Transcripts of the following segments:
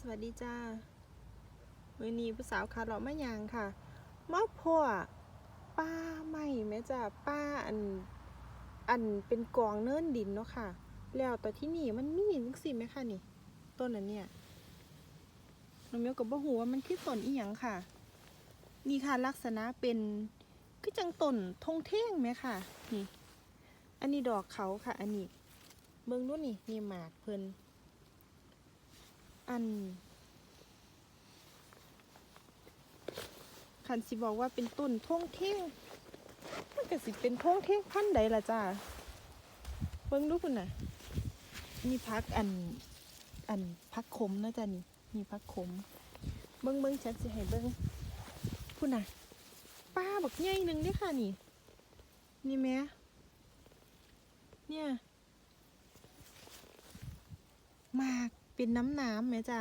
สวัสดีจ้ามือนีผู้สาวขาเลาะมะยางค่ะมาพ่อป้าไม่แม่จ้าป้าอันอันเป็นกองเนินดินเนาะค่ะ แล้วแต่ที่นี่มันมีจังสิไหมคะนี่ ต้นนั้นเนี่ยน้องเมียวกับบ่หูว่ามันคือต้นอีหยังค่ะ นี่ค่ะลักษณะเป็นคือจังต้นทงเท่งไหมค่ะนี่ อันนี้ดอกเขาค่ะ อันนี้เบิ่งดูนี่นี่หมากเพิ่น อันคันสิบอกว่าเป็นต้นท่งเท่งมันก็สิเป็นท่งเท่งพันใดล่ะจ้าเบิ่งดูคุณน่ะ มีพักอันอันพักขมนะจ้ะนี่มีพักขม เบิ่งเบิ่งฉันสิให้เบิ่งคุณน่ะป้าบักใหญ่หนึ่งเด้อค่ะนี่ นี่แม่เนี่ยหมาก เป็นน้ำน้ำไหมจ้ะ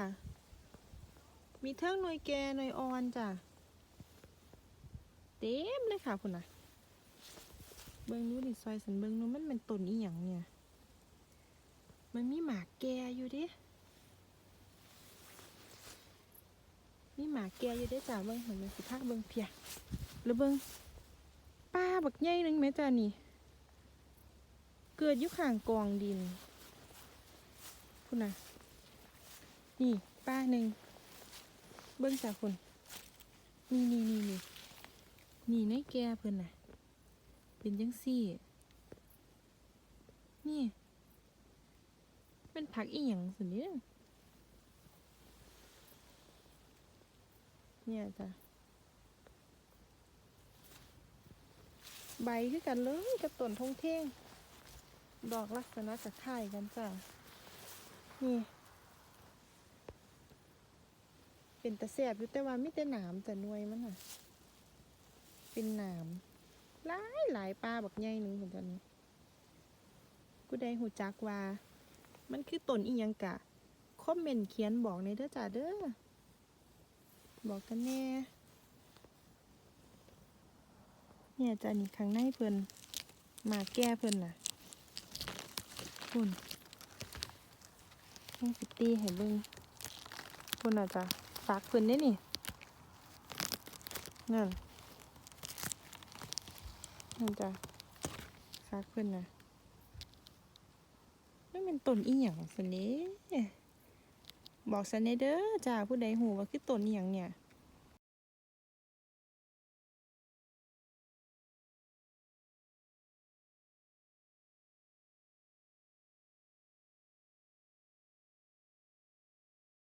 มีเทิงหน่วยแกหน่วยออนจ้ะ เต็มเลยค่ะคุณน่ะเบิ้งดูดิซอยสันเบิ้งดูมันเป็นต้นอีหยังเนี่ย มันมีหมากแกอยู่ดิมีหมากแกอยู่ด้จ้ะเบิ้งเหมือนมันสิพากเบิ้งเพียแล้วเบิ้งป้าบักใหญ่หนึงไหมจ้ะนี่ เกิดอยู่ข้างกองดินคุณน่ะ นี่ป้าหนึ่งเบิ้งจากคุณนี่นี่นี่นี่นี่ในแกเพิ่นน่ะ เป็นจังซี่ นี่ เป็นผักอีหยังสิเนี่ยเนี่ยจ้ะใบคือกันเลยกับต้นทงเท่ง ดอกลักษณะจะคล้ายกันจ้ะ นี่ เป็นตะแสบอยู่แต่ว่ามีแต่หนามแต่นวยมันอะ เป็นหนามหลายหลายปลาบักใหญ่หนึ่งของตอนนี้กูได้หูจักว่า มันคือต้นอีหยังกะคอมเมนต์เขียนบอกในเด้อจ้าเด้อบอกกันแน่เนี่ยจ้านี่ข้างในเพิ่นมาแก้เพิ่นน่ะคุณต้องสิตีให้เบิ่งคุณอาจจะากเพิ่นได้นี่นั่นนั่นจ้ะฝากเพิ่นน่ะมันเป็นต้นอีหยังสันเด้บอกสันเด้เด้อจ้าผู้ใดหูว่าคือต้นอีหยังเนี่ย